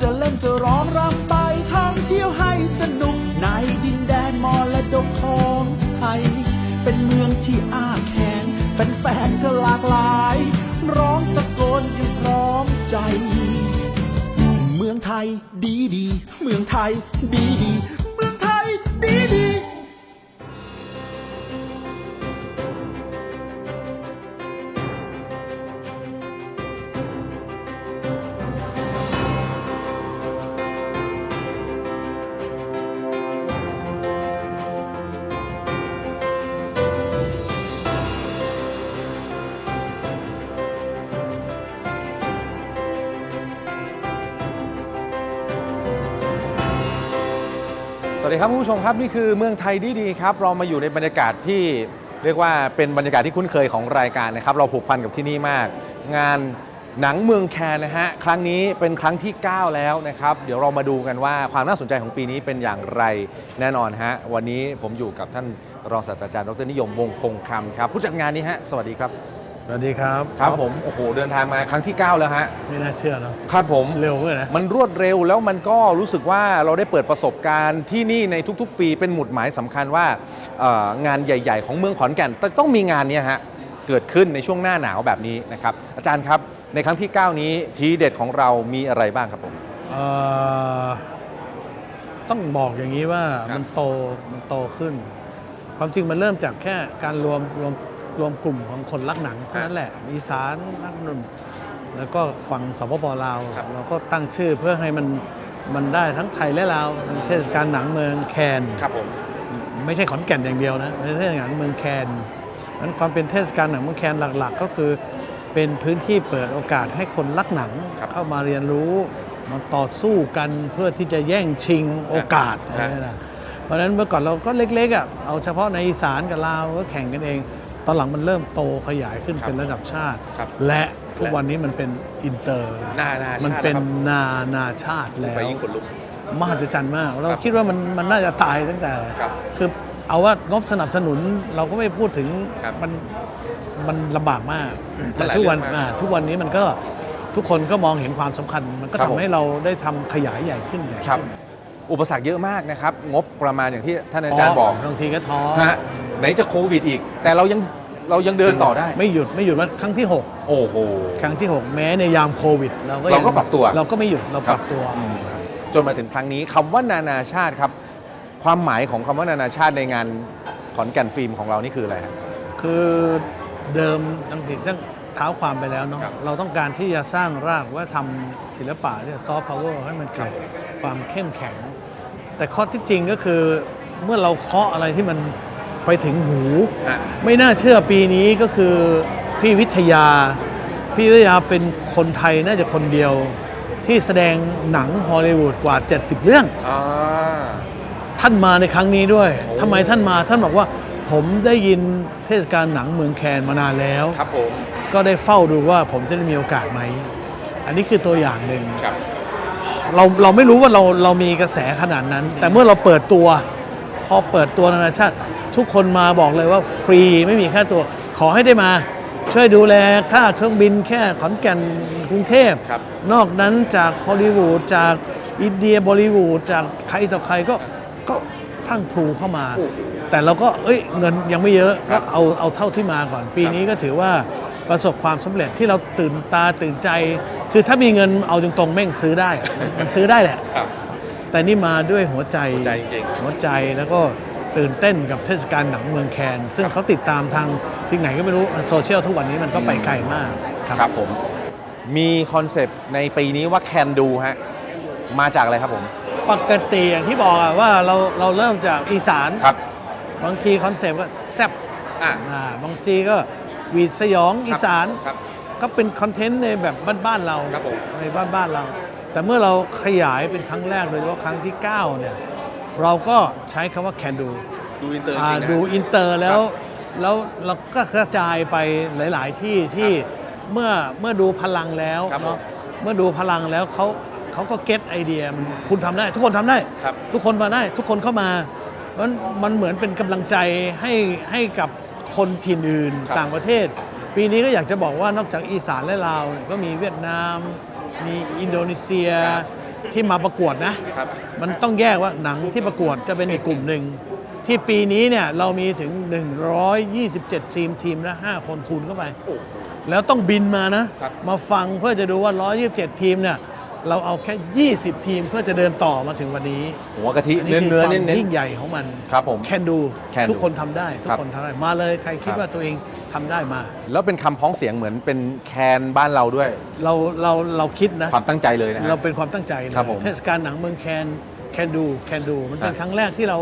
จะเล่นจะร้องรำไปท่องเที่ยวให้สนุกในดินแดนมรดกของไทย เป็นเมืองที่อ้าแขนเป็นแฟนๆก็หลากหลาย ร้องตะโกนกันพร้อมใจ เมืองไทยดีดี เมืองไทยดีดี เมืองไทยดีดี วัสดีครับผู้ชมครับนี่คือเมืองไทยดีดีๆครับเรามาอยู่ในบรรยากาศที่เรียกว่าเป็นบรรยากาศที่คุ้นเคยของรายการนะครับ เราผูกพันกับที่นี่มาก งานหนังเมืองแคนนะฮะครั้งนี้เป็นครั้งที่ 9 แล้วนะครับ เดี๋ยวเรามาดูกันว่าความน่าสนใจของปีนี้เป็นอย่างไรแน่นอนฮะวันนี้ผมอยู่กับท่านรองศาสตราจารย์ดรนิยมวงศ์คงคำครับผู้จัดงานนี้ฮะสวัสดีครับ วัสดีครับครับผมโอ้โหเดินทางมาครั้งที่ 9 แล้วฮะไม่น่าเชื่อเนอะครับผมเร็วเลยนะมันรวดเร็วแล้วมันก็รู้สึกว่าเราได้เปิดประสบการณ์ที่นี่ในทุกๆ ปีเป็นหมุดหมายสำคัญว่าเอ่องานใหญ่ ๆ ของเมืองขอนแก่นต้องมีงานเนี้ยฮะเกิดขึ้นในช่วงหน้าหนาวแบบนี้นะครับอาจารย์ครับในครั้งที่ 9 นี้ทีเด็ดของเรามีอะไรบ้างครับผมเอ่อต้องบอกอย่างนี้ว่าครับมันโตมันโตขึ้น ความจริงมันเริ่มจากแค่การรวมรวม รวมกลุ่มของคนรักหนังเท่านั้นแหละอีสานนักดนตรีแล้วก็ฝั่งสปปลาว ครับ เราก็ตั้งชื่อเพื่อให้มันมันได้ทั้งไทยและลาวเป็นเทศกาลหนังเมืองแคน ครับผมไม่ใช่ขอนแก่นอย่างเดียวนะเป็นเทศกาลหนังเมืองแคนนั้นความเป็นเทศกาลหนังเมืองแคนหลัก ๆ ก็คือเป็นพื้นที่เปิดโอกาสให้คนรักหนังครับเข้ามาเรียนรู้มาต่อสู้กันเพื่อที่จะแย่งชิงโอกาสฮะอะไรนะเพราะฉะนั้นเมื่อก่อนเราก็เล็กๆอะเอาเฉพาะในอีสานกับลาวก็แข่งกันเอง ตอนหลังมันเริ่มโตขยายขึ้นครับเป็นระดับชาติ ครับและทุกและวันนี้มันเป็นอินเตอร์ นานาชาติ มันเป็นแล้วครับนานาชาติแล้ว ไปยิ่งขนลุก มหัศจรรย์มาก เราครับคิดว่ามันมันน่าจะตายตั้งแต่ครับคือเอาว่างบสนับสนุนเราก็ไม่พูดถึงครับมันมันลำบากมากมันแต่หลายทุกวันเรื่องมากอ่าทุกวันนี้มันก็ทุกคนก็มองเห็นความสำคัญ มันก็ครับทำผมให้เราได้ทำขยายใหญ่ขึ้นใหญ่ครับ ขึ้น อุปสรรคเยอะมากนะครับ งบประมาณอย่างที่ท่านอาจารย์บอกบางทีก็ท้อฮะไหนจะโควิดอีก แต่เรายังเรายังเดินต่อได้ ไม่หยุดไม่หยุดว่าครั้งที่โอ้โห6ครั้งที่ 6 แม้ในยามโควิด เราก็เราก็ยังปรับตัว เราก็ไม่หยุดเราปรับตัวอืมจนมาถึงครั้งนี้คำว่านานาชาติครับ ความหมายของคำว่านานาชาติในงานขอนแก่นฟิล์มของเรานี่คืออะไรครับคือเดิมตั้งแต่ตั้งเท้าความไปแล้วเนาะครับเราต้องการที่จะสร้างรากว่าทำศิลปะเนี่ยซอฟต์พาวเวอร์ให้มันเกิดความเข้มแข็ง แต่ข้อที่จริงก็คือเมื่อเราเคาะอะไรที่มันไปถึงหูฮะไม่น่าเชื่อปีนี้ก็คือพี่วิทยา พี่วิทยาเป็นคนไทยน่าจะคนเดียว ที่แสดงหนังฮอลลีวูดกว่า 70 เรื่อง อ่า ท่านมาในครั้งนี้ด้วยโอ้ ทำไมท่านมาท่านบอกว่าผมได้ยินเทศกาลหนังเมืองแคนมานานแล้ว ครับผม ก็ได้เฝ้าดูว่าผมจะได้มีโอกาสไหม อันนี้คือตัวอย่างหนึ่ง ครับ เราเราไม่รู้ว่าเราเรามีกระแสขนาดนั้น แต่เมื่อเราเปิดตัว พอเปิดตัวนานาชาติ ทุกคนมาบอกเลยว่าฟรีไม่มีค่าตัวขอให้ได้มา ช่วยดูแลค่าเครื่องบินแค่ขอนแก่นกรุงเทพครับนอกนั้นจากฮอลลีวูดจากอินเดียบอลิวูดจากใครต่อใครก็ก็พรังพรูเข้ามาโอ้โหแต่เราก็เอ้ยเงินยังไม่เยอะครัก็บเอาเอาเท่าที่มาก่อน ปีครับนี้ก็ถือว่า ประสบความสำเร็จที่เราตื่นตาตื่นใจ คือถ้ามีเงินเอาตรงๆแม่งซื้อได้อะมันซื้อได้แหละครับแต่นี่มาด้วยหัวใจหัวใจจริงหัวใจแล้วก็ตื่นเต้นกับเทศกาลหนังเมืองแคน ซึ่งเขาติดตามทางที่ไหนก็ไม่รู้โซเชียลทุกวันนี้มันก็ไปไกลมากครับผมมีคอนเซปต์ในปีนี้ว่า can do ฮะมาจากอะไรครับผม ปกติอย่างที่บอกอะว่าเราเราเริ่มจากอีสานครับ บางทีคอนเซปต์ก็แซ่บอ่าอ่าบางทีก็ หวีดสยองอีสานครับ ก็เป็นคอนเทนต์ในแบบบ้านๆเราครับผม ในบ้านๆเรา แต่เมื่อเราขยายเป็นครั้งแรกโดยเฉพาะครั้งที่ 9 เนี่ย เราก็ใช้คำว่า can do ดูอินเตอร์จอ่าริงๆนะดูอินเตอร์แล้วแล้วเราก็กระจายไปหลาย ๆ ที่ที่เมื่อเมื่อดูพลังแล้วครับผมเนาะเมื่อดูพลังแล้วเขาเขาก็เก็ตไอเดียมันคุณทำได้ ทุกคนทำได้ ครับ ทุกคนมาได้ ทุกคนเข้ามามันมันเหมือนเป็นกำลังใจให้ให้กับ คนถิ่นอื่นครับ ต่างประเทศ ปีนี้ก็อยากจะบอกว่านอกจากอีสานและลาวก็มีเวียดนาม มีอินโดนีเซียที่มาประกวดนะ ครับ มันต้องแยกว่าหนังที่ประกวดจะเป็นอีกกลุ่มหนึ่ง ที่ปีนี้เนี่ยเรามีถึง 127 ทีมทีมละ5คนคูณเข้าไป โอ้แล้วต้องบินมานะ ครับ มาฟังเพื่อจะดูว่า 127 ทีมเนี่ย เราเอาแค่ 20 ทีมเพื่อจะเดินต่อมาถึงวันนี้หัวกะทิอัเนื้อคืเนื้อความเน้นยิ่งใหญ่ของมันๆครับผมแคนดู Can do ทุกคนทำได้ ทุครักบคนทำได้มาเลยใครคิดครับ ว่าตัวเองทำได้มา แล้วเป็นคำพ้องเสียงเหมือนเป็นแคนบ้านเราด้วย เราเราเราคิดนะ ความตั้งใจเลยนะฮะ เราเป็นความตั้งใจเลยครับผมเทศกาลหนังเมืองแคนแคนดูแคนดูมันเป็นอะครั้งแรกที่เรา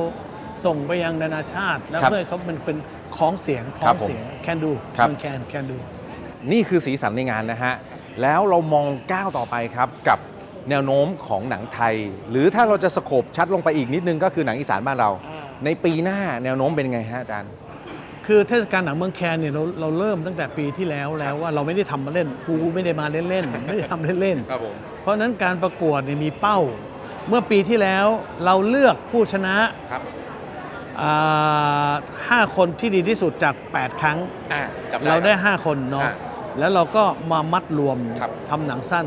ส่งไปยังนานาชาติ แล้วครับเพื่อเขามันเป็นของเสียงพร้ครัอบมผมเสียงแคนดูครับ เมืองแคนแคนดู นี่คือสีสันในงานนะฮะ แล้วเรามองก้าวต่อไปครับกับแนวโน้มของหนังไทย หรือถ้าเราจะสโคบชัดลงไปอีกนิดนึงก็คือหนังอีสานบ้านเราอ่าในปีหน้าแนวโน้มเป็นไงฮะอาจารย์ คือเทศกาลหนังเมืองแคนเนี่ยเราเราเริ่มตั้งแต่ปีที่แล้วแล้วว่าเราไม่ได้ทำมาเล่นกูไม่ได้มาเล่นๆไม่ได้ทำเล่นครับผมๆเพราะฉะนั้นการประกวดเนี่ยมีเป้า เมื่อปีที่แล้วเราเลือกผู้ชนะครับ อ่าห้าคนที่ดีที่สุดจาก 8 ครั้ง อ่าจับเราได้ครับ5คนเนาะอ่า แล้วเราก็มามัดรวมครับทำหนังสั้น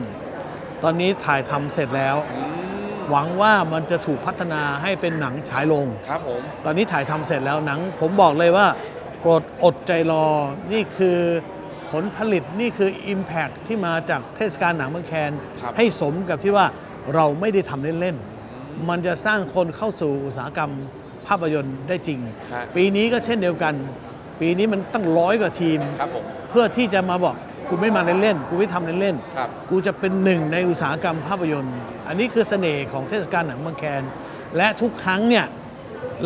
ตอนนี้ถ่ายทำเสร็จแล้ว หวังว่ามันจะถูกพัฒนาให้เป็นหนังฉายลง ครับผม ตอนนี้ถ่ายทำเสร็จแล้วหนัง ผมบอกเลยว่าโปรดอดใจรอ นี่คือผลผลิตนี่คือ Impact ที่มาจากเทศกาลหนังเมืองแคน ครับ ให้สมกับที่ว่าเราไม่ได้ทำเล่น ๆ มันจะสร้างคนเข้าสู่อุตสาหกรรมภาพยนตร์ได้จริง ฮะ ปีนี้ก็เช่นเดียวกัน ปีนี้มันตั้งร้อยกว่าทีม ครับผม เพื่อที่จะมาบอกกูไม่มาเล่นๆกูไม่ทำเล่นครับ ๆกูจะเป็นหนึ่งในอุตสาหกรรมภาพยนตร์ อันนี้คือเสน่ห์ของเทศกาลหนังเมืองแคน และทุกครั้งเนี่ย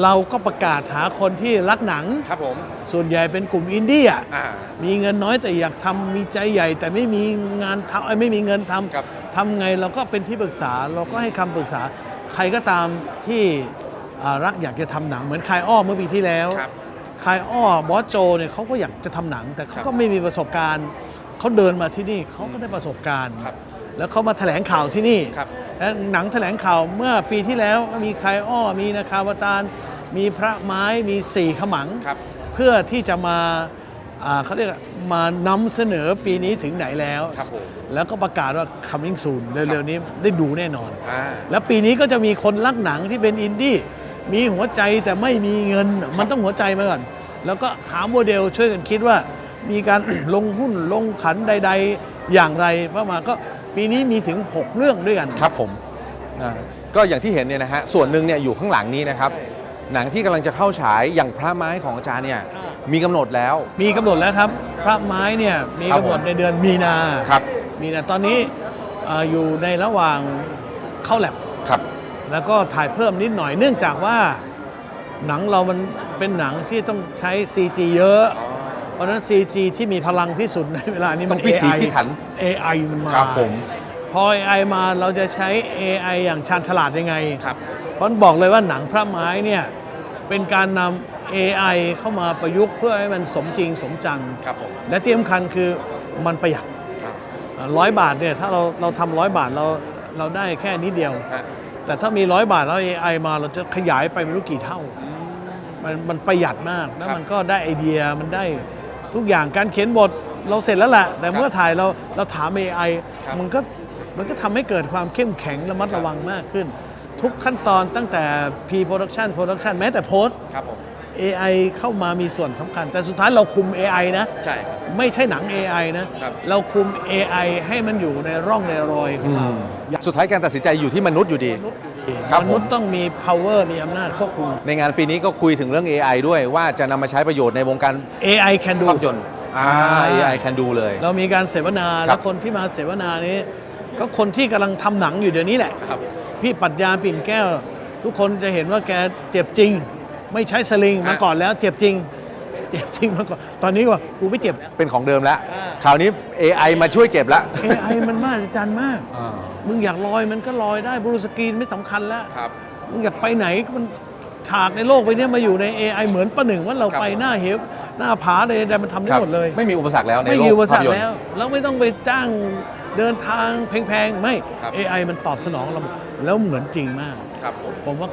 เราก็ประกาศหาคนที่รักหนัง ครับผม ส่วนใหญ่เป็นกลุ่มอินดี้อะ อ่า มีเงินน้อยแต่อยากทำมีใจใหญ่ แต่ไม่มีงานทำเอ้ยไม่มีเงินทำครับทำไงเราก็เป็นที่ปรึกษาเราก็ให้คำปรึกษา ใครก็ตามที่อ่ารักอยากจะทำหนังเหมือนคายอ้อเมื่อปีที่แล้ว ครับ คายอ้อบอสโจเนี่ยเขาก็อยากจะทำหนัง แต่เขาครับก็ไม่มีประสบการณ์เขาเดินมาที่นี่เขาก็ได้ประสบการณ์ครับแล้วเขามาแถลงข่าวที่นี่ครับและหนังแถลงข่าวเมื่อปีที่แล้วก็มีคายอ้อมีนาคาวตารมีพระไม้มีสี่ขมังครับเพื่อที่จะมาอ่าเขาเรียกว่ามานำเสนอปีนี้ถึงไหนแล้วครับผมแล้วก็ประกาศว่า coming soon เร็วๆนี้ได้ดูแน่นอนอ่าแล้วปีนี้ก็จะมีคนรักหนังที่เป็นอินดี้ มีหัวใจแต่ไม่มีเงิน มันต้องหัวใจมาก่อน แล้วก็หาโมเดลช่วยกันคิดว่า มีการ ลงหุ้นลงขันใด ๆ อย่างไรประมาณก็ปีนี้มีถึง 6 เรื่องด้วยกันครับผมอ่าก็อย่างที่เห็นเนี่ยนะฮะส่วนหนึ่งเนี่ยอยู่ข้างหลังนี้นะครับ หนังที่กำลังจะเข้าฉายอย่างพระไม้ของอาจารย์เนี่ยมีกำหนดแล้ว มีกำหนดแล้วครับ พระไม้เนี่ยมีครับกำหนดผมในเดือนมีนาครับ มีนาตอนนี้อ่าอยู่ในระหว่างเข้าแลบครับ แล้วก็ถ่ายเพิ่มนิดหน่อยเนื่องจากว่าหนังเรามันเป็นหนังที่ต้องใช้ CG เยอะ เพราะฉะนั้น CG ที่มีพลังที่สุดในเวลานี้ต้มัอน งพิถี AI พิถัน AI มันมาครับผม พอ AI มาเราจะใช้ AI อย่างชาญฉลาดยังไง ครับเพราะบอกเลยว่าหนังพระไม้เนี่ยเป็นการนำ AI เข้ามาประยุกต์เพื่อให้มันสมจริงสมจัง ครับผมและที่สำคัญคือมันประหยัดครับร้อยบาทเนี่ยถ้าเราเราทำร้อยบาทเราเราได้แค่นิดเดียว ฮะ แต่ถ้ามีร้อยบาทแล้ว AI มาเราจะขยายไปไม่รู้กี่เท่า มันมันประหยัดมาก แล้วครับมันก็ได้ไอเดียมันได้ทุกอย่างการเขียนบทเราเสร็จแล้วแหละแต่เมื่อถ่ายเราเราถาม AI ครับ มันก็มันก็ทำให้เกิดความเข้มแข็งระมัดครับระวังมากขึ้น ทุกขั้นตอนตั้งแต่ pre-production production แม้แต่ post ครับผม AI เข้ามามีส่วนสำคัญ แต่สุดท้ายเราคุม AI นะ ใช่ ไม่ใช่หนัง AI นะ ครับเราคุม AI ให้มันอยู่ในร่องในรอยของเราอย่าง สุดท้ายการตัดสินใจอยู่ที่มนุษย์อยู่ดีครับมนุษย์ต้องมี power มีอำนาจควบคุม ในงานปีนี้ก็คุยถึงเรื่อง AI ด้วยว่าจะนำมาใช้ประโยชน์ในวงการ AI can do ภาพยนตร์อ่า AI can do เลย เรามีการเสวนาครัแล้บวคนที่มาเสวนานี้ ก็คนที่กำลังทำหนังอยู่เดี๋ยวนี้แหละ ครับ พี่ปรัชญาปิ่นแก้ว ทุกคนจะเห็นว่าแกเจ็บจริง ไม่ใช้สลิงมาฮะก่อนแล้วเจ็บจริงเจ็บจริงมาก่อนตอนนี้ว่ากูไม่เจ็บแล้ว เป็นของเดิมแล้ว อ่า คราวนี้ AI มาช่วยเจ็บแล้ว AI มันมหัศจรรย์มากอ่ามึงอยากลอยมันก็ลอยได้บลูสกรีนไม่สำคัญแล้ว ครับ มึงอยากไปไหนมันฉากในโลกไปเนี้ยมาอยู่ใน AI เหมือนประหนึ่งว่าเราครับ ไปหน้าเหวหน้าผาเลยแต่มันทำได้หมดเลยไม่มีอุปสรรคแล้วในไม่โลมีกอุปสรภารพคยนตร์แล้วแล้วไม่ต้องไปจ้างเดินทางแพงๆ ไม่ ครับ AI มันตอบสนองเราหมดแล้วเหมือนจริงมาก ครับผมผมว่า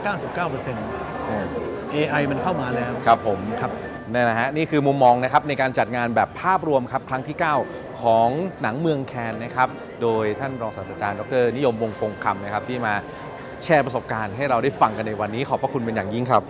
99% AI มันเข้ามาแล้ว ครับผม ครับ นี่นะฮะนี่คือมุมมองนะครับในการจัดงานแบบภาพรวมครับครั้งที่ 9 ของหนังเมืองแคนนะครับโดยท่านรองศาสตราจารย์ดรนิยมวงคงคำนะครับที่มาแชร์ประสบการณ์ให้เราได้ฟังกันในวันนี้ขอบพระคุณเป็นอย่างยิ่งครับ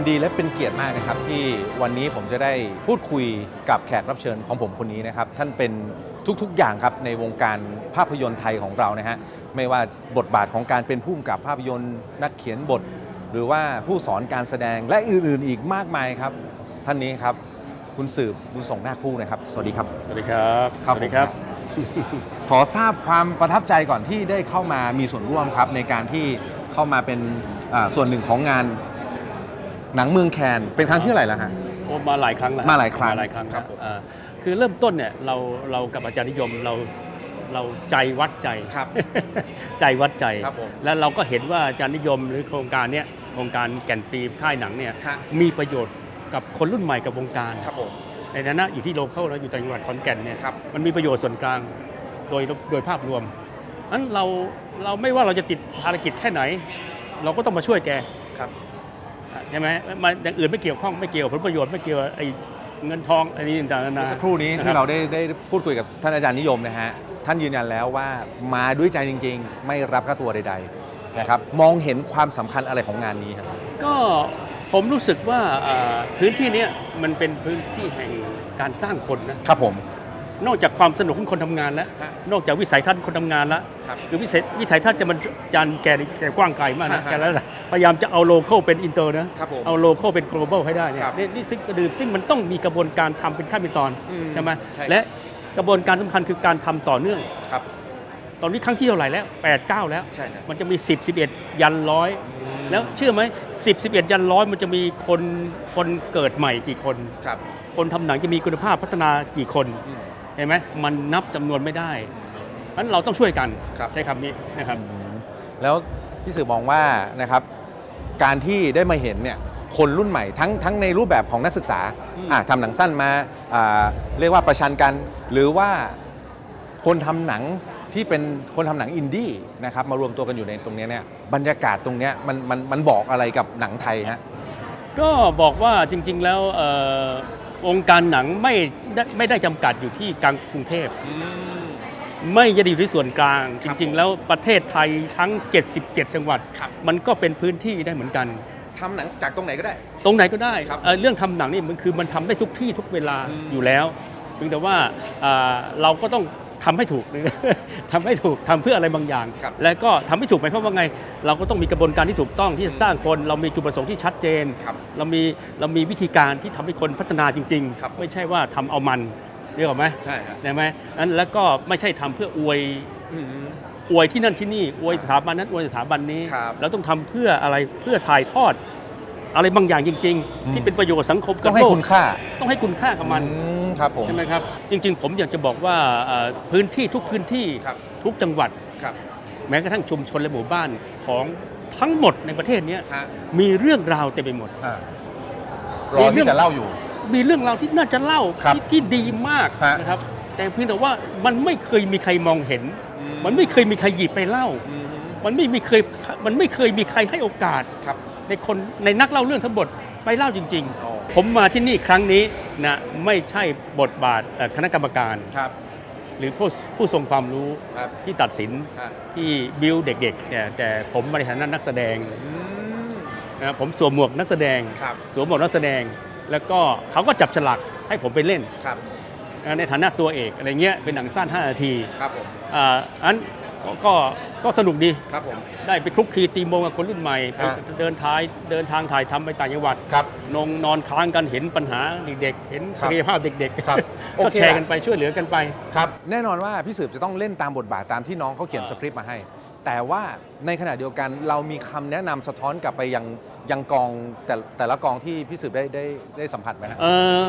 นดีและเป็นเกียรติมากนะครับ ที่วันนี้ผมจะได้พูดคุยกับแขกรับเชิญของผมคนนี้นะครับ ท่านเป็นทุกๆอย่างครับในวงการภาพยนตร์ไทยของเรานะฮะไม่ว่าบทบาทของการเป็นผู้กำกับภาพยนตร์ นักเขียนบท หรือว่าผู้สอนการแสดงและอื่นๆอีกมากมายครับ ท่านนี้ครับ คุณสืบบุญส่งนาคผู้นะครับ สวัสดีครับ สวัสดีครับครับสวัสดีครับ ขอทราบความประทับใจก่อนที่ได้เข้ามามีส่วนร่วมครับ ในการที่เข้ามาเป็นอ่าส่วนหนึ่งของงาน หนังเมืองแคนเป็นครั้งที่เท่าไหร่แล้วฮะ โอ้มาหลายครั้งแล้วมาหลายครั้งมาหลายครั้งครับอ่าคือเริ่มต้นเนี่ยเราเรากับอาจารย์นิยมเราเราใจวัดใจ ครับ ใจวัดใจ ครับผมแล้วเราก็เห็นว่าอาจารย์นิยมหรือโครงการเนี้ยโครงการแก่นฟิล์มค่ายหนังเนี่ยฮะ มีประโยชน์กับคนรุ่นใหม่กับวงการ ครับผม ในฐานะอยู่ที่โลเคอลแล้วอยู่จังหวัดขอนแก่นเนี่ยครับ มันมีประโยชน์ส่วนกลางโดยโดยภาพรวมนั้นเราเราไม่ว่าเราจะติดภารกิจแค่ไหน เราก็ต้องมาช่วยแก ครับ ใช่ไหมมันอย่างอื่นไม่เกี่ยวข้องไม่เกี่ยวผลประโยชน์ไม่เกี่ยวไอ้เงินทองอันนี้ต่างๆนานาเมื่อสักครู่นี้ที่เราได้ได้พูดคุยกับท่านอาจารย์นิยมนะฮะท่านยืนยันแล้วว่ามาด้วยใจจริง ๆ ไม่รับค่าตัวใดๆนะครับมองเห็นความสำคัญอะไรของงานนี้ครับ ก็ผมรู้สึกว่าอ่าพื้นที่เนี้ยมันเป็นพื้นที่แห่งการสร้างคนนะ ครับผม นอกจากความสนุกของคนทำงานแล้ว ฮะนอกจากวิสัยทัศน์คนทำงานแล้วครับคือวิสัยวิสัยทัศน์จะมันจันแกแกกว้างไกลมากนะฮะฮะแกแล้วพยายามจะเอาโลเคอลเป็นอินเตอร์นะครับผมเอาโลเคอลเป็น global ให้ได้เนี่ยครับนี่นี่ซึ่งก็คือซึ่งมันต้องมีกระบวนการทำเป็นขั้นเป็นตอนอืมใช่ไหมใช่ และกระบวนการสำคัญคือการทำต่อเนื่อง ครับ ตอนนี้ครั้งที่เท่าไหร่แล้ว 8 9 แล้ว ใช่ครับมันจะมี 10 11 ยันร้อย แล้วเชื่อไหม10 11 ยันร้อยมันจะมีคนคนเกิดใหม่กี่คน ครับคนทำหนังจะมีคุณภาพพัฒนากี่คน อืมเห็นไหมมันนับจำนวนไม่ได้นั้นเราต้องช่วยกันครับใช้คำนี้นะครับ แล้วพี่สื่อมองว่านะครับการที่ได้มาเห็นเนี่ยคนรุ่นใหม่ทั้งทั้งในรูปแบบของนักศึกษาอืมอะทำหนังสั้นมาอ่าเรียกว่าประชันกัน หรือว่าคนทำหนังที่เป็นคนทำหนังอินดี้นะครับมารวมตัวกันอยู่ในตรงเนี้ยเนี่ยบรรยากาศตรงเนี้ยมันมันมันบอกอะไรกับหนังไทยฮะก็บอกว่าจริง ๆ แล้วเอ่อวงการหนังไม่ได้ไม่ได้จำกัดอยู่ที่กลางกรุงเทพไม่ได้อยู่ที่ส่วนกลางคจรับริง ๆ แล้วประเทศไทยทั้ง 77 จังหวัด ครับ มันก็เป็นพื้นที่ได้เหมือนกัน ทำหนังจากตรงไหนก็ได้ ตรงไหนก็ได้ครับเอ่อเรื่องทำหนังนี่มันคือมันทำได้ทุกที่ทุกเวลาอืมอยู่แล้วเพียงแต่ว่าอ่าเราก็ต้อง ทำให้ถูกทำให้ถูกทำเพื่ออะไรบางอย่างครับแล้วก็ทำให้ถูกหมายความว่าไง เราก็ต้องมีกระบวนการที่ถูกต้องที่จะสร้างคน เรามีจุดประสงค์ที่ชัดเจนครับเรามีเรามีวิธีการที่ทำให้คนพัฒนาจริงครับๆไม่ใช่ว่าทำเอามันเรียกว่าไหมใช่ฮะได้ไหมนั้นแล้วก็ไม่ใช่ทำเพื่ออวยอืมอวยที่นั่นที่นี่อวยสถาบันนั้นอวยสถาบันนี้ครับแล้วต้องทำเพื่ออะไรเพื่อถ่ายทอด อะไรบางอย่างจริงอืมๆที่เป็นประโยชน์สังคมต้องให้กับโลกคุณค่าต้องให้คุณค่ากับมัน อืมครับผม ใช่ไหมครับ จริง ๆ ผมอยากจะบอกว่าเอ่อพื้นที่ทุกพื้นที่ครับ ทุกจังหวัด ครับแม้กระทั่งชุมชนและหมู่บ้านของทั้งหมดในประเทศเนี้ยฮะมีเรื่องราวเต็มไปหมด อ่ารอที่จะเล่าอยู่ มีเรื่องราวที่น่าจะเล่าครับที่ที่ดีมากฮะ นะครับ แต่เพียงแต่ว่ามันไม่เคยมีใครมองเห็นอืมมันไม่เคยมีใครหยิบไปเล่า อืมมันไม่มีเคยมันไม่เคยมีใครให้โอกาส ครับ ในคนในนักเล่าเรื่องทั้งหมดไปเล่าจริงอ๋อๆผมมาที่นี่ครั้งนี้นะไม่ใช่บทบาทเอ่อคณะกรรมการ ครับ หรือผู้ผู้ทรงความรู้ครับที่ตัดสินฮะที่บิวเด็กๆเนี่ยแต่ผมมาในฐานะนักแสดงอืม นะผมสวมหมวกนักแสดง ครับ สวมหมวกนักแสดง แล้วก็เขาก็จับฉลากให้ผมไปเล่นครับ นะในฐานะตัวเอกอะไรเงี้ยเป็นหนังสั้น5นาที ครับผม อ่าอัน ก็ก็ก็สนุกดี ครับผม ได้ไปคลุกคลีตีโมงกับคนรุ่นใหม่ฮะ เดินท้ายเดินทางถ่ายทำไปต่างจังหวัดครับ นงนอนค้างกันเห็นปัญหาเด็กๆเห็นครัศับกยภาพเด็กครับๆโอก็เค แชร์ละกันไปช่วยเหลือกันไป ครับ แน่นอนว่าพี่สืบจะต้องเล่นตามบทบาทตามที่น้องเขาเขียนอ่าสคริปต์มาให้ แต่ว่าในขณะเดียวกันเรามีคำแนะนำสะท้อนกลับไปยังยังกองแต่แต่ละกองที่พี่สืบได้ได้ได้สัมผัสไหมฮะ เออ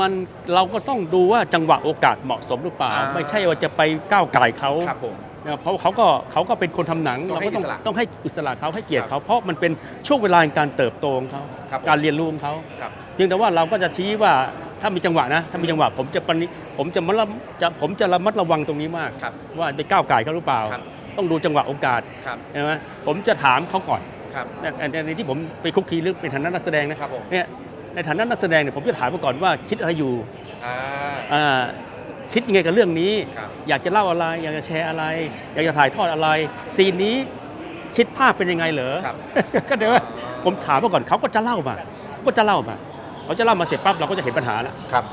มันเราก็ต้องดูว่าจังหวะโอกาสเหมาะสมหรือเปล่า อ่า ไม่ใช่ว่าจะไปก้าวไก่เขา ครับผม นะเพราะเขาก็เขาก็เป็นคนทำหนังต้องเราให้ก็ต้องอิสระต้องให้อิสระเขาให้เกียรติครับเขาเพราะมันเป็นช่วงเวลาแห่งการเติบโตของเขาครับผมการเรียนรู้ของเขาครับเพียงแต่ว่าเราก็จะชี้ว่าถ้ามีจังหวะนะถ้ามีจังหวะผมจะปณิผมจะมาระจะผมจะระมัดระวังตรงนี้มากครับว่าไปก้าวไก่เขาหรือเปล่าครับต้องดูจังหวะโอกาสครับใช่ไหมผมจะถามเขาก่อนครับในในในที่ผมไปคุกคีเรื่องเป็นฐานะนักแสดงนะครับผมเนี่ยในฐานะนักแสดงเนี่ยผมจะถามเขาก่อนว่าคิดอะไรอยู่อ่าอ่า คิดยังไงกับเรื่องนี้ ครับ อยากจะเล่าอะไร อยากจะแชร์อะไร อยากจะถ่ายทอดอะไร ซีนนี้คิดภาพเป็นยังไงเหรอ ครับ ก็เดี๋ยวว่าผมถามเขาก่อนเขาก็จะเล่ามาเขาก็จะเล่ามาเขาจะเล่ามาเสร็จปั๊บเราก็จะเห็นปัญหาแล้ว ครับ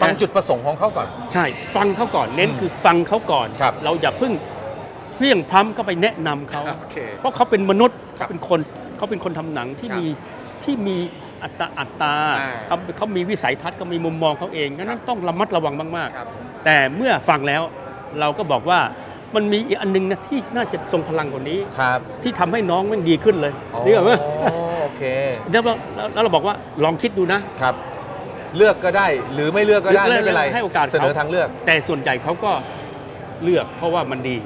ฟังจุดประสงค์ของเขาก่อน ใช่ ฟังเขาก่อนเน้นอืมคือฟังเขาก่อน ครับเราอย่าเพิ่งเพี้ยงพล้ำก็ไปแนะนำเขา โอเคเพราะเขาเป็นมนุษย์ครัเขาบเป็นคนเขาเป็นคนทำหนังที่ครับ มีที่มี อัตตาอัตตาอ่าเขาเขามีวิสัยทัศน์เขามีมุมมองเขาเองงั้นต้องระมัดระวังมาก ครับ ๆ แต่เมื่อฟังแล้วเราก็บอกว่ามันมีอีกอันนึงนะที่น่าจะทรงพลังกว่านี้ ครับที่ทำให้น้องมันดีขึ้นเลยอ๋อนี่เหรอโอเคแล้วเราแล้วเราบอกว่าลองคิดดูนะ ครับ เลือกก็ได้หรือไม่เลือกก็ได้เลือกไม่เป็นไรให้โอกาสเขา เสนอทางเลือกแต่ส่วนใหญ่เขาก็เลือกเพราะว่ามันดี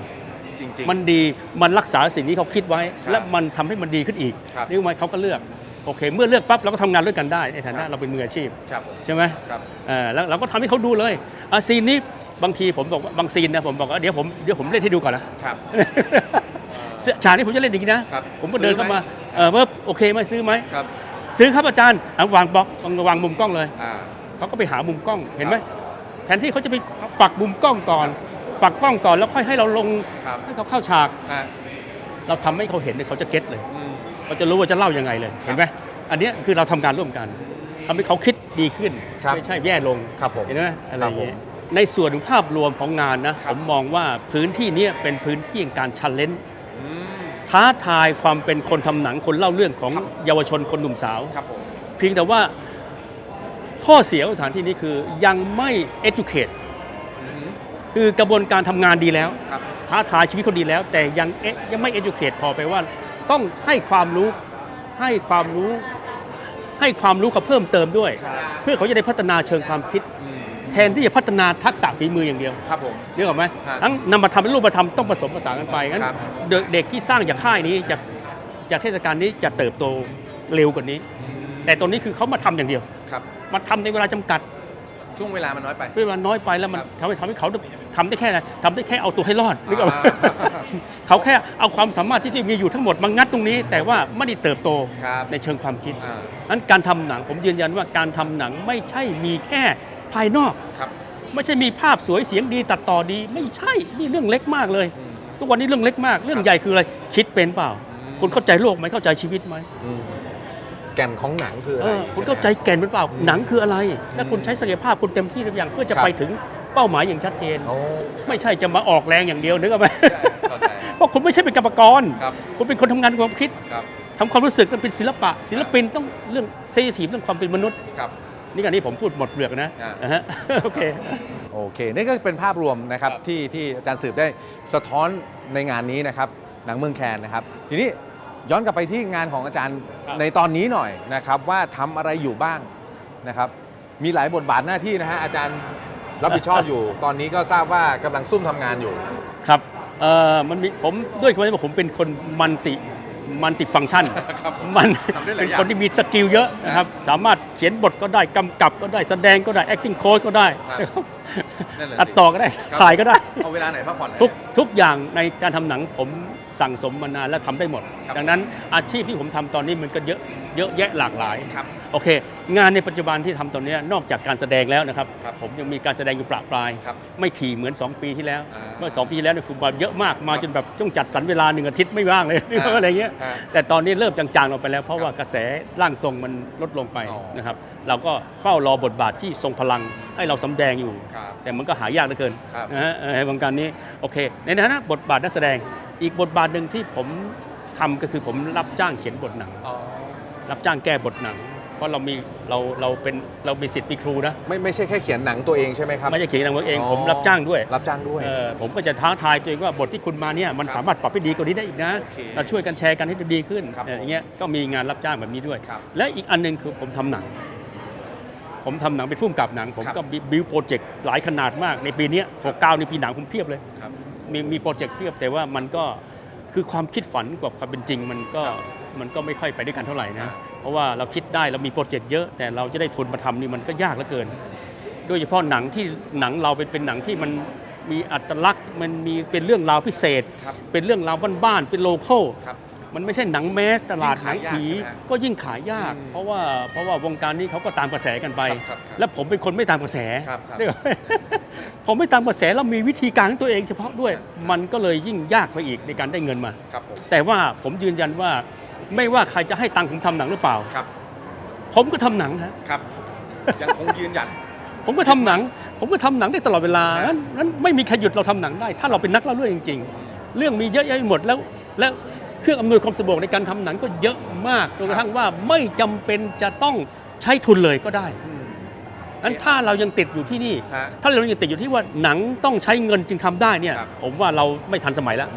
จริงๆมันดีมันรักษาสิ่งที่เขาคิดไว้ ครับและมันทำให้มันดีขึ้นอีกครับ นี่ไหมเขาก็เลือก โอเค เมื่อเลือกปั๊บเราก็ทำงานด้วยกันได้ในฐานะเราเป็นมืออาชีพ ครับผม ใช่ไหมครับเออแล้วเราก็ทำให้เขาดูเลยอะซีนนี้บางทีผมบอกว่าบางซีนนะผมบอกว่าเดี๋ยวผมเดี๋ยวผมเล่นให้ดูก่อนนะครับ ฉากนี้ผมจะเล่นอย่างนี้นะ ครับผมก็เดินเข้ามาซื้อไหม เออว่าโอเคไหมซื้อไหมครับซื้อครับอาจารย์อะวางบล็อกวางวางมุมกล้องเลย อ่า เขาก็ไปหามุมกล้องเห็นไหมแทนที่เขาจะไปปักมุมกล้องก่อน ปักกล้องก่อนแล้วค่อยให้เราลงครับ ให้เขาเข้าฉาก อ่าเราทำให้เขาเห็นเนี่ยเขาจะเก็ตเลย อืม เขาจะรู้ว่าจะเล่ายังไงเลยเห็นไหมอันเนี้ยคือเราทำงานร่วมกันทำให้เขาคิดดีขึ้นครับไม่ใช่แย่ลงครับผมเห็นไหมอะไรอย่างครับเงี้ผยมในส่วนของภาพรวมของงานนะครัผบมมองว่าพื้นที่เนี้ยเป็นพื้นที่แห่งการชันเลนอืมท้าทายความเป็นคนทำหนังคนเล่าเรื่องของครับเยาวชนคนหนุ่มสาวครับผมเพียงแต่ว่าข้อเสียของสถานที่นี้คือยังไม่ educate อืมคือกระบวนการทำงานดีแล้วครับท้าทายชีวิตเขาดีแล้ว แต่ยังเอ๊ะยังไม่ educate พอไปว่า ต้องให้ความรู้ให้ความรู้ ให้ความรู้เขาเพิ่มเติมด้วยครับเพื่อเขาจะได้พัฒนาเชิงความคิดอืมแทนที่จะพัฒนาทักษะฝีมืออย่างเดียวครับผมนึกออกไหมครับทั้งนำมาทำเป็นรูปธรรมต้องผสมผสานกันไปงั้นครับเด็กเด็กที่สร้างจากค่ายนี้จากจากเทศกาลนี้จะเติบโตเร็วกว่านี้ แต่ตรงนี้คือเขามาทำอย่างเดียวครับมาทำในเวลาจำกัดช่วงเวลามันน้อยไปเวลาน้อยไปแล้วมันครับทำให้ทำให้เขา ทำได้แค่ไหนทำได้แค่เอาตัวให้รอดนึกออกไหมอ่าเขาแค่เอาความสามารถที่ที่มีอยู่ทั้งหมดมางัดตรงนี้ แต่ว่าไม่ได้เติบโตครับในเชิงความคิดอ่า นั้นการทำหนังผมยืนยันว่าการทำหนังไม่ใช่มีแค่ภายนอก ครับ ไม่ใช่มีภาพสวยเสียงดีตัดต่อดี ไม่ใช่นี่เรื่องเล็กมากเลย อืม ทุกวันนี้เรื่องเล็กมาก เรื่องใหญ่คืออะไรคิดเป็นเปล่าอืมคุณเข้าใจโลกไหมเข้าใจชีวิตไหมอืมแก่นของหนังคืออะเอไรอคุณช่ไหมเข้าใจแก่นเป็นเปล่าอืมหนังคืออะไรและอืมคุณใช้ศักยภาพคุณเต็มที่หรือยังเพื่อจะครับ ไปถึง เป้าหมายอย่างชัดเจน โอ้ ไม่ใช่จะมาออกแรงอย่างเดียวนึกออกไหมเข้าใจเพราะคุณไม่ใช่เป็นกรรมกร ครับ คุณเป็นคนทำงานความคิดครับ ทำความรู้สึกต้องเป็นศิลปะ ศิลปินต้องเรื่องเซนซิทีฟเรื่องความเป็นมนุษย์ ครับ นี่กันนี้ผมพูดหมดเปลือกนะอ่าอ่าฮะโอเค โอเค นี่ก็เป็นภาพรวมนะครับครับ ที่ที่อาจารย์สืบได้สะท้อนในงานนี้นะครับหนังเมืองแคนนะครับ ทีนี้ย้อนกลับไปที่งานของอาจารย์ในตอนนี้หน่อยนะครับว่าทำอะไรอยู่บ้างนะครับ มีหลายบทบาทหน้าที่นะฮะอาจารย์ รับผิดชอบอยู่ ตอนนี้ก็ทราบว่ากำลังซุ่มทำงานอยู่ ครับเอ่อมันมีผมด้วยความที่ว่าผมเป็นคนมันติมันติฟังก์ชันครับผมมันทำได้หลายเป็นอย่างคนที่มีสกิลเยอะนะครับสามารถเขียนบทก็ได้กำกับก็ได้แสดงก็ได้ acting coach ก็ได้ครับนั่นแหละสิ ตัดต่อก็ได้ครับถ่ายก็ได้ เอาเวลาไหนพักผ่อนไหนทุกทุกอย่างในการทำหนังผม สั่งสมมานานและทำได้หมดครับดังนั้นอาชีพที่ผมทำตอนนี้มันก็เยอะเยอะแยะหลากหลายครับโอเค งานในปัจจุบันที่ทำตอนเนี้ยนอกจากการแสดงแล้วนะครับครับผมยังมีการแสดงอยู่ประปรายครับไม่ถี่เหมือน 2 ปีที่แล้วอ่าเมื่อ 2 ปีที่แล้วเนี่ยฟุตบอลเยอะมากมาครับจนแบบต้องจัดสรรเวลาหนึ่งอาทิตย์ไม่ว่างเลยอ่าอะไรเงี้ยฮะแต่ตอนนี้เริ่มจางๆลงไปแล้ว เพราะครับว่ากระแสร่างทรงมันลดลงไปอ๋อนะครับเราก็เฝ้ารอบทบาทที่ทรงพลังให้เราสำแดงอยู่ครับแต่มันก็หายากเหลือเกินครับนะฮะเอ่อในวงการนี้โอเค ในฐานะบทบาทนักแสดง อีกบทบาทหนึ่งที่ผมทำก็คือผมรับจ้างเขียนบทหนังอ๋อรับจ้างแก้บทหนัง เพราะเรามีเราเราเป็นเรามีสิทธิ์มีครูนะ ไม่ไม่ใช่แค่เขียนหนังตัวเองใช่ไหมครับ ไม่ใช่เขียนหนังตัวเองผมรับจ้างด้วย รับจ้างด้วยเออผมก็จะท้าทายตัวเองว่าบทที่คุณมาเนี่ยมันครับสามารถปรับให้ดีกว่านี้ได้อีกนะโอเคเราช่วยกันแชร์กันให้ดีขึ้นครับเอออย่างเงี้ยก็มีงานรับจ้างแบบนี้ด้วยครับและอีกอันหนึงคือผมทำหนังผมทำหนังเป็นผู้กำกับหนัง ผมครับก็บิวโปรเจกต์หลายขนาดมากในปีเนี้หกเก้าในปีหนังผมเพียบเลยครับ มีมีโปรเจกต์เพียบแต่ว่ามันก็คือความคิดฝันกับความเป็นจริงมันก็ครับมันก็ไม่ค่อยไปด้วยกันเท่าไหร่ครันะบเพราะว่าเราคิดได้เรามีโปรเจกต์เยอะแต่เราจะได้ทุนมาทำนี่มันก็ยากเหลือเกิน โดยเฉพาะหนังที่หนังเราเป็นเป็นหนังที่มันมีอัตลักษณ์มันมีเป็นเรื่องราวพิเศษครับเป็นเรื่องราวบ้านๆเป็นโลเคอลครับ มันไม่ใช่หนังแมสตลาดยิ่หนังงขายยากผีใช่ไหมฮะก็ยิ่งขายยากอืมเพราะว่าเพราะว่าวงการนี้เขาก็ตามกระแสกันไปครับครับครับและผมเป็นคนไม่ตามกระแสครับครับเดี๋ยวผมไม่ตามกระแสแล้วมีวิธีการของตัวเองเฉพาะด้วย มันก็เลยยิ่งยากไปอีกในการได้เงินมาครับผมแต่ว่าผมยืนยันว่าไม่ว่าใครจะให้ตังค์ผมทำหนังหรือเปล่าครับ ผมก็ทำหนังฮะครับยังคงยืนหยัดผมก็ทำหนัง ผมก็ทำหนังได้ตลอดเวลานั้นนั้นไม่มีใครหยุดเราทำหนังได้ ถ้าเราเป็นนักเล่าเรื่องจริง ๆ เรื่องมีเยอะแยะไปหมดแล้วแล้ว เครื่องอำนวยความสะดวกในการทำหนังก็เยอะมากจนกระทั่งว่าไม่จำเป็นจะต้องใช้ทุนเลยก็ได้นั้นถ้าเรายังติดอยู่ที่นี่ ฮะถ้าเรายังติดอยู่ที่ว่าหนังต้องใช้เงินจึงทำได้เนี่ย ครับ ผมว่าเราไม่ทันสมัยแล้ว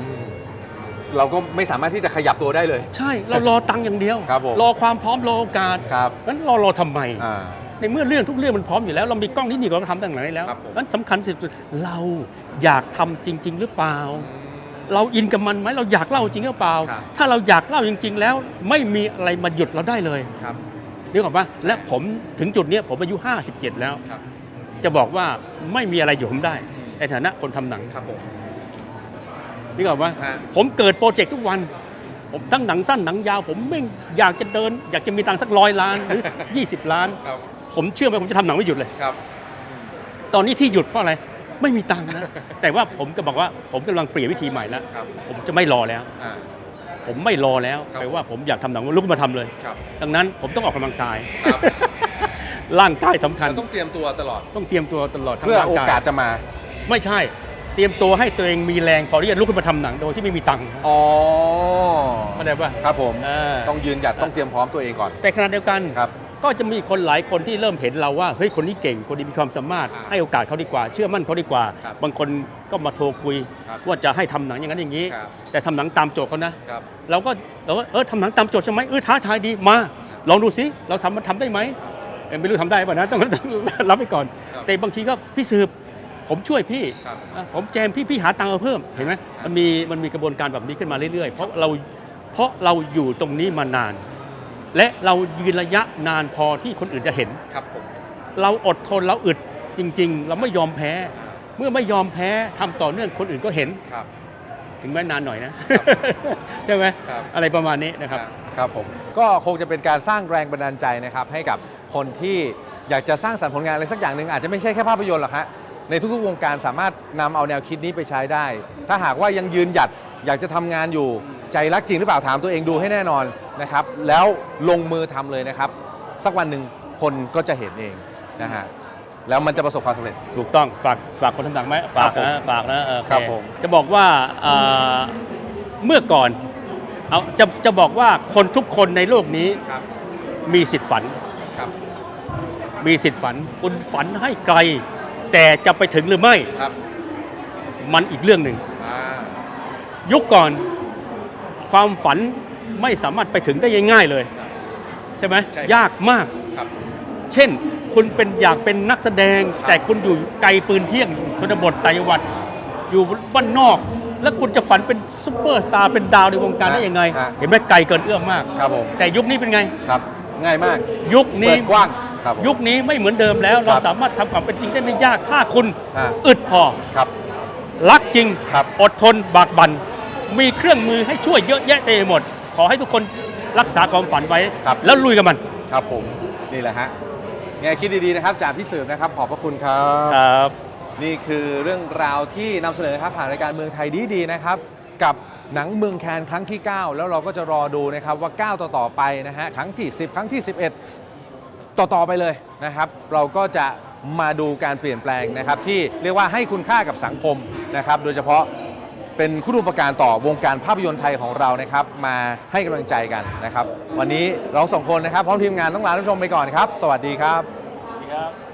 เราก็ไม่สามารถที่จะขยับตัวได้เลย ใช่เรารอตังค์อย่างเดียว ครับผม รอความพร้อมรอโอกาสครับนั้นเรารอทำไม อ่า ในเมื่อเรื่องทุกเรื่องมันพร้อมอยู่แล้ว เรามีกล้องที่นี่ก็ทำตั้งหลายแล้วครับผม นั้นสำคัญสุดเราอยากทำจริง ๆ หรือเปล่า เราอินกับมันไหมเราอยากเล่าจริงหรือเปล่า ครับ ถ้าเราอยากเล่าจริง ๆ แล้ว ไม่มีอะไรมาหยุดเราได้เลยครับ นึกออกปะและผมถึงจุดเนี้ยผมอายุ 57 แล้ว ครับจะบอกว่าไม่มีอะไรหยุดผมได้อืมในฐานะคนทำหนังครับผมนึกออกปะ ฮะ ผมเกิดโปรเจกต์ทุกวัน ผมทั้งหนังสั้นหนังยาว ผมไม่อยากจะเดิน อยากจะมีตังค์สักร้อยล้านหรือ 20 ล้าน ครับผมเชื่อไหมผมจะทำหนังไม่หยุดเลย ครับตอนนี้ที่หยุดเพราะอะไร ไม่มีตังค์นะ แต่ว่าผมก็บอกว่าผมกำลังเปลี่ยนวิธีใหม่แล้ว ครับผมจะไม่รอแล้ว อ่า ผมไม่รอแล้วครับ แปลว่าผมอยากทำหนังลุกมาทำเลย ครับ ดังนั้นผมต้องออกกำลังกาย ครับ ร่างกายสำคัญ เราต้องเตรียมตัวตลอด ต้องเตรียมตัวตลอดทั้งเพื่อร่างโอกาสจะมา ไม่ใช่ เตรียมตัวให้ตัวเองมีแรงพอที่จะลุกขึ้นมาทำหนังโดยที่ไม่มีตังค์อ๋อ เข้าใจป่ะครับผม เออต้องยืนหยัดต้องเตรียมพร้อมตัวเองก่อน แต่ขณะเดียวกัน ครับ ก็จะมีคนหลายคนที่เริ่มเห็นเราว่าเฮ้ยคนนี้เก่งคนนี้มีความสามารถอ่าให้โอกาสเขาดีกว่า เชื่อมั่นเขาดีกว่าครับบางคนก็มาโทรคุยครับว่าจะให้ทำหนังอย่างนั้นอย่างนี้ครับแต่ทำหนังตามโจทย์เขานะครับเราก็เราก็เออทำหนังตามโจทย์ใช่ไหมเออท้าทายดีมา ลองดูสิเราทำมันทำได้ไหมเอ้ยไม่รู้ทำได้ป่ะนะต้องต้องรับไปก่อนครับแต่บางทีก็พี่สืบผมช่วยพี่ครับอะผมแจมพี่พี่หาตังค์มาเพิ่มเห็นไหมมันมีมันมีกระบวนการแบบนี้ขึ้นมาเรื่อยๆ เพราะเราเพราะเราอยู่ตรงนี้มานาน และเรายืนระยะนานพอที่คนอื่นจะเห็น ครับผม เราอดทนเราอึดจริง ๆ เราไม่ยอมแพ้ เมื่อไม่ยอมแพ้ทำต่อเนื่องคนอื่นก็เห็น ครับ ถึงแม้นานหน่อยนะครับใช่ไหมครับ อะไรประมาณนี้นะครับ ครับผมก็คงจะเป็นการสร้างแรงบันดาลใจนะครับให้กับคนที่อยากจะสร้างสรรค์ผลงานอะไรสักอย่างหนึ่งอาจจะไม่ใช่แค่ภาพยนตร์หรอกฮะในทุกๆวงการสามารถนำเอาแนวคิดนี้ไปใช้ได้ ถ้าหากว่ายังยืนหยัด อยากจะทำงานอยู่ใจรักจริงหรือเปล่าถามตัวเองดูให้แน่นอนนะครับ แล้วลงมือทำเลยนะครับ สักวันหนึ่งคนก็จะเห็นเองนะฮะแล้วมันจะประสบความสำเร็จ ถูกต้องฝากฝากคนทำหนังไหมฝากครับผมนะฝากนะเออโอเครับผม จะบอกว่าเอ่อเมื่อก่อนเอาจะจะบอกว่าคนทุกคนในโลกนี้ครับมีสิทธิ์ฝัน ครับ มีสิทธิ์ฝัน คุณฝันให้ไกล แต่จะไปถึงหรือไม่ครับ มันอีกเรื่องหนึ่งอ่า ยุคก่อนความฝันไม่สามารถไปถึงได้ง่ายๆเลยครับใช่ไหมใช่ยากมาก ครับ เช่น คุณเป็นอยากเป็นนักแสดง ครับ แต่คุณอยู่ไกลปืนเที่ยงชนบทต่างจังหวัด อยู่บ้านนอก แล้วคุณจะฝันเป็นซูเปอร์สตาร์เป็นดาวในวงการได้ยังไง ฮะ เห็นไหมไกลเกินเอื้อมมาก ครับผมแต่ยุคนี้เป็นไง ครับง่ายมากยุคนี้เปิดกว้างครับผม ยุคนี้ไม่เหมือนเดิมแล้ว เราครับสามารถทำความเป็นจริงได้ไม่ยากถ้าคุณฮะ อึดพอ ครับ รักจริง ครับ อดทนบากบัน มีเครื่องมือให้ช่วยเยอะแยะเต็มไปหมด ขอให้ทุกคนรักษาความฝันไว้ ครับ แล้วลุยกับมันครับผมนี่แหละฮะไงคิดดีๆนะครับจากพี่สืบนะครับขอบพระคุณครับ ครับ นี่คือเรื่องราวที่นำเสนอครับผ่านรายการเมืองไทยดีๆนะครับ กับหนังเมืองแคนครั้งที่ 9 แล้วเราก็จะรอดูนะครับว่า 9 ต่อๆไปนะฮะครั้งที่ 10 ครั้งที่ 11ต่อๆไปเลยนะครับ เราก็จะมาดูการเปลี่ยนแปลงนะครับ ที่เรียกว่าให้คุณค่ากับสังคมนะครับ โดยเฉพาะ เป็นคุณูปการต่อวงการภาพยนตร์ไทยของเรานะครับ มาให้กำลังใจกันนะครับ วันนี้เราสองคนนะครับพร้อมทีมงานต้องลาท่านผู้ชมไปก่อนครับ สวัสดีครับครับ